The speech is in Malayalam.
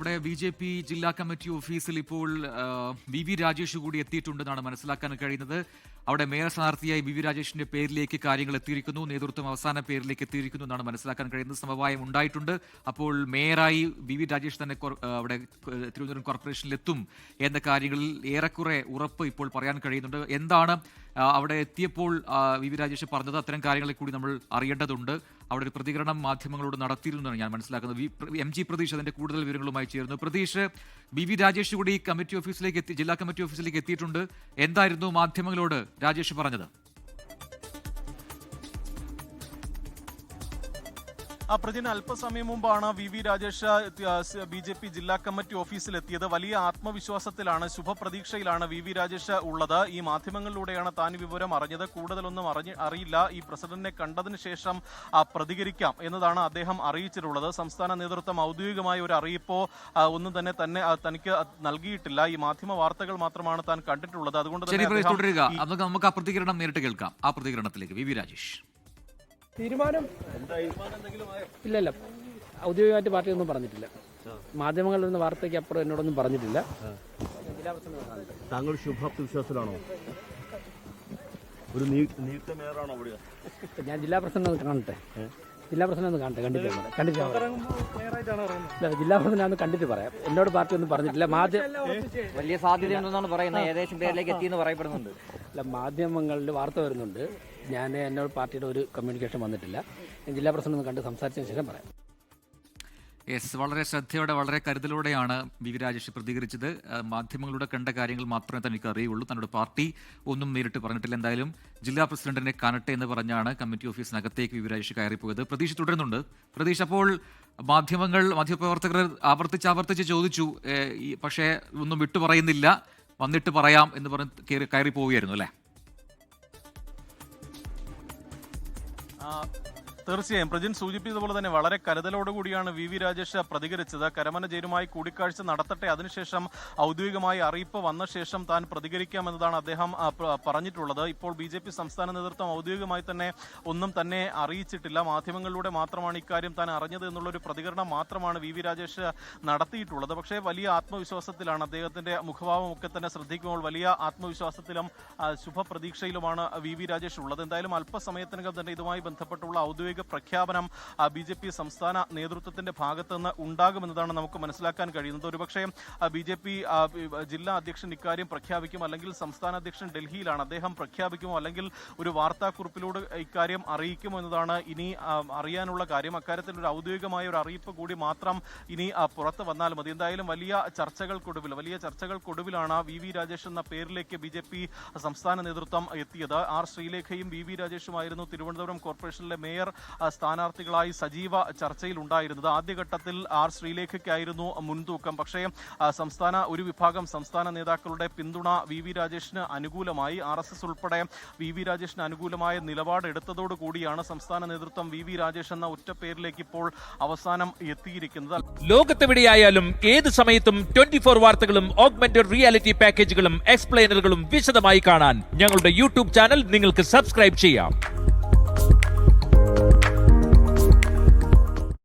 ഇവിടെ ബി ജെ പി ജില്ലാ കമ്മിറ്റി ഓഫീസിൽ ഇപ്പോൾ വി വി രാജേഷ് കൂടി എത്തിയിട്ടുണ്ടെന്നാണ് മനസ്സിലാക്കാൻ കഴിയുന്നത്. അവിടെ മേയർ സ്ഥാനാർത്ഥിയായി വി വി രാജേഷിന്റെ പേരിലേക്ക് കാര്യങ്ങൾ എത്തിയിരിക്കുന്നു നേതൃത്വം അവസാന പേരിലേക്ക് എത്തിയിരിക്കുന്നു എന്നാണ് മനസ്സിലാക്കാൻ കഴിയുന്നത്. സമവായം ഉണ്ടായിട്ടുണ്ട്. അപ്പോൾ മേയറായി വി വി രാജേഷ് തന്നെ അവിടെ തിരുവനന്തപുരം കോർപ്പറേഷനിലെത്തും എന്ന കാര്യങ്ങളിൽ ഏറെക്കുറെ ഉറപ്പ് ഇപ്പോൾ പറയാൻ കഴിയുന്നുണ്ട്. എന്താണ് അവിടെ എത്തിയപ്പോൾ വി വി രാജേഷ് പറഞ്ഞത് അത്തരം കാര്യങ്ങളെ കൂടി നമ്മൾ അറിയേണ്ടതുണ്ട്. അവിടെ ഒരു പ്രതികരണം മാധ്യമങ്ങളോട് നടത്തിയിരുന്നതാണ് ഞാൻ മനസ്സിലാക്കുന്നത്. വി എം ജി പ്രതീഷ് അതിന്റെ കൂടുതൽ വിവരങ്ങളുമായി ചേർന്നു പ്രതീഷ് ബി വി രാജേഷ് കൂടി കമ്മിറ്റി ഓഫീസിലേക്ക് എത്തി ജില്ലാ കമ്മിറ്റി ഓഫീസിലേക്ക് എത്തിയിട്ടുണ്ട്. എന്തായിരുന്നു മാധ്യമങ്ങളോട് രാജേഷ് പറഞ്ഞത്? പ്രതിന് അല്പസമയം മുമ്പാണ് V V Rajesh B J P ജില്ലാ കമ്മിറ്റി ഓഫീസിലെത്തിയത്. വലിയ ആത്മവിശ്വാസത്തിലാണ് ശുഭപ്രതീക്ഷയിലാണ് വി വി രാജേഷ് ഉള്ളത്. ഈ മാധ്യമങ്ങളിലൂടെയാണ് താൻ വിവരം അറിഞ്ഞത്. കൂടുതലൊന്നും അറിഞ്ഞ അറിയില്ല. ഈ പ്രസിഡന്റിനെ കണ്ടതിന് ശേഷം പ്രതികരിക്കാം എന്നതാണ് അദ്ദേഹം അറിയിച്ചിട്ടുള്ളത്. സംസ്ഥാന നേതൃത്വം ഔദ്യോഗികമായ ഒരു അറിയിപ്പോ ഒന്നും തന്നെ തന്നെ തനിക്ക് നൽകിയിട്ടില്ല. ഈ മാധ്യമ വാർത്തകൾ മാത്രമാണ് താൻ കണ്ടിട്ടുള്ളത്. അതുകൊണ്ട് തന്നെ നമുക്ക് ആ പ്രതികരണം നേരിട്ട് കേൾക്കാം. ആ പ്രതികരണത്തിലേക്ക് വി വി രാജേഷ്. തീരുമാനം ഇല്ല ഇല്ല ഔദ്യോഗികമായിട്ട് പാർട്ടി ഒന്നും പറഞ്ഞിട്ടില്ല മാധ്യമങ്ങളിൽ നിന്ന് വാർത്തയ്ക്ക് അപ്പുറം എന്നോടൊന്നും പറഞ്ഞിട്ടില്ല. താങ്കൾ ശുഭാപ്തി വിശ്വാസത്തിലാണോ ഒരു നിയുക്ത മേയറാണോ അവിടെ? ഞാൻ ജില്ലാ പ്രസിഡന്റ് ഒന്ന് കാണട്ടെ. ജില്ലാ പ്രസിഡന്റ് ഒന്ന് കാണട്ടെ. കണ്ടിട്ട് കണ്ടിട്ട്. ഇല്ല ജില്ലാ പ്രസിഡന്റ് ഒന്ന് കണ്ടിട്ട് പറയാം. എന്നോട് പാർട്ടി ഒന്നും പറഞ്ഞിട്ടില്ല മാധ്യമ വലിയ സാധ്യത ഉണ്ടെന്നാണ് പറയുന്നത്. ഏകദേശം പേരിലേക്ക് എത്തിയെന്ന് പറയപ്പെടുന്നുണ്ട്. അല്ല മാധ്യമങ്ങളിൽ വാർത്ത വരുന്നുണ്ട്. ഞാൻ എന്നോട് പാർട്ടിയുടെ ഒരു കമ്മ്യൂണിക്കേഷൻ വന്നിട്ടില്ല. ജില്ലാ പ്രസിഡന്റ് കണ്ട് സംസാരിച്ചതിന് ശേഷം പറയാം. യെസ് വളരെ ശ്രദ്ധയോടെ വളരെ കരുതലോടെയാണ് വി വി രാജേഷ് പ്രതികരിച്ചത്. മാധ്യമങ്ങളുടെ കണ്ട കാര്യങ്ങൾ മാത്രമേ തനിക്ക് അറിയുള്ളൂ. തന്നോട് പാർട്ടി ഒന്നും നേരിട്ട് പറഞ്ഞിട്ടില്ല. എന്തായാലും ജില്ലാ പ്രസിഡന്റിനെ കാണട്ടെ എന്ന് പറഞ്ഞാണ് കമ്മിറ്റി ഓഫീസിനകത്തേക്ക് വി വി രാജേഷ് കയറിപ്പോയത്. പ്രതീക്ഷ തുടരുന്നുണ്ട്. പ്രതീക്ഷ അപ്പോൾ മാധ്യമങ്ങൾ മാധ്യമപ്രവർത്തകർ ആവർത്തിച്ച് ആവർത്തിച്ച് ചോദിച്ചു. പക്ഷേ ഒന്നും വിട്ടു പറയുന്നില്ല വന്നിട്ട് പറയാം എന്ന് പറഞ്ഞ് കയറി പോവുകയായിരുന്നു അല്ലേ? തീർച്ചയായും. പ്രജിൻ സൂചിപ്പിച്ചതുപോലെ തന്നെ വളരെ കരുതലോടുകൂടിയാണ് വി വി രാജേഷ് പ്രതികരിച്ചത്. കരമന ജയിലുമായി കൂടിക്കാഴ്ച നടത്തട്ടെ. അതിനുശേഷം ഔദ്യോഗികമായി അറിയിപ്പ് വന്ന ശേഷം താൻ പ്രതികരിക്കാമെന്നതാണ് അദ്ദേഹം പറഞ്ഞിട്ടുള്ളത്. ഇപ്പോൾ ബി സംസ്ഥാന നേതൃത്വം ഔദ്യോഗികമായി തന്നെ ഒന്നും തന്നെ അറിയിച്ചിട്ടില്ല. മാധ്യമങ്ങളിലൂടെ മാത്രമാണ് ഇക്കാര്യം താൻ അറിഞ്ഞത് എന്നുള്ളൊരു പ്രതികരണം മാത്രമാണ് വി വി രാജേഷ് നടത്തിയിട്ടുള്ളത്. പക്ഷേ വലിയ ആത്മവിശ്വാസത്തിലാണ് അദ്ദേഹത്തിന്റെ മുഖഭാവമൊക്കെ തന്നെ ശ്രദ്ധിക്കുമ്പോൾ വലിയ ആത്മവിശ്വാസത്തിലും ശുഭപ്രതീക്ഷയിലുമാണ് വി വി രാജേഷ് ഉള്ളത്. എന്തായാലും അല്പസമയത്തിനകം തന്നെ ഇതുമായി ബന്ധപ്പെട്ടുള്ള ഔദ്യോഗിക പ്രഖ്യാപനം ബി ജെ പി സംസ്ഥാന നേതൃത്വത്തിന്റെ ഭാഗത്ത് നിന്ന് ഉണ്ടാകുമെന്നതാണ് നമുക്ക് മനസ്സിലാക്കാൻ കഴിയുന്നത്. ഒരുപക്ഷെ ബി ജെ പി ജില്ലാ അധ്യക്ഷൻ ഇക്കാര്യം പ്രഖ്യാപിക്കും. അല്ലെങ്കിൽ സംസ്ഥാന അധ്യക്ഷൻ ഡൽഹിയിലാണ് അദ്ദേഹം പ്രഖ്യാപിക്കുമോ? അല്ലെങ്കിൽ ഒരു വാർത്താക്കുറിപ്പിലൂടെ ഇക്കാര്യം അറിയിക്കുമോ എന്നതാണ് ഇനി അറിയാനുള്ള കാര്യം. അക്കാര്യത്തിൽ ഒരു ഔദ്യോഗികമായ ഒരു അറിയിപ്പ് കൂടി മാത്രം ഇനി പുറത്ത് വന്നാൽ മതി. എന്തായാലും വലിയ ചർച്ചകൾക്കൊടുവിൽ വലിയ ചർച്ചകൾക്കൊടുവിലാണ് വി വി രാജേഷ് എന്ന പേരിലേക്ക് ബി ജെ പി സംസ്ഥാന നേതൃത്വം എത്തിയത്. ആർ ശ്രീലേഖയും വി വി രാജേഷുമായിരുന്നു തിരുവനന്തപുരം കോർപ്പറേഷനിലെ മേയർ സ്ഥാനാർത്ഥികളായി സജീവ ചർച്ചയിലുണ്ടായിരുന്നത് ആദ്യഘട്ടത്തിൽ ആർ ശ്രീലേഖയ്ക്കായിരുന്നു മുൻതൂക്കം. പക്ഷേ സംസ്ഥാന ഒരു വിഭാഗം സംസ്ഥാന നേതാക്കളുടെ പിന്തുണ വി വി രാജേഷിന് അനുകൂലമായി. ആർ എസ് എസ് ഉൾപ്പെടെ വി വി രാജേഷിന് അനുകൂലമായ നിലപാട് എടുത്തതോടുകൂടിയാണ് സംസ്ഥാന നേതൃത്വം വി വി രാജേഷ് എന്ന ഒറ്റ പേരിലേക്ക് ഇപ്പോൾ അവസാനം എത്തിയിരിക്കുന്നത്. ലോകത്തെവിടെയായാലും ഏത് സമയത്തും ട്വന്റി ഫോർ വാർത്തകളും ഓഗ്മെന്റഡ് റിയാലിറ്റി പാക്കേജുകളും എക്സ്പ്ലെയിനറുകളും വിശദമായി കാണാൻ ഞങ്ങളുടെ യൂട്യൂബ് ചാനൽ നിങ്ങൾക്ക് സബ്സ്ക്രൈബ് ചെയ്യാം.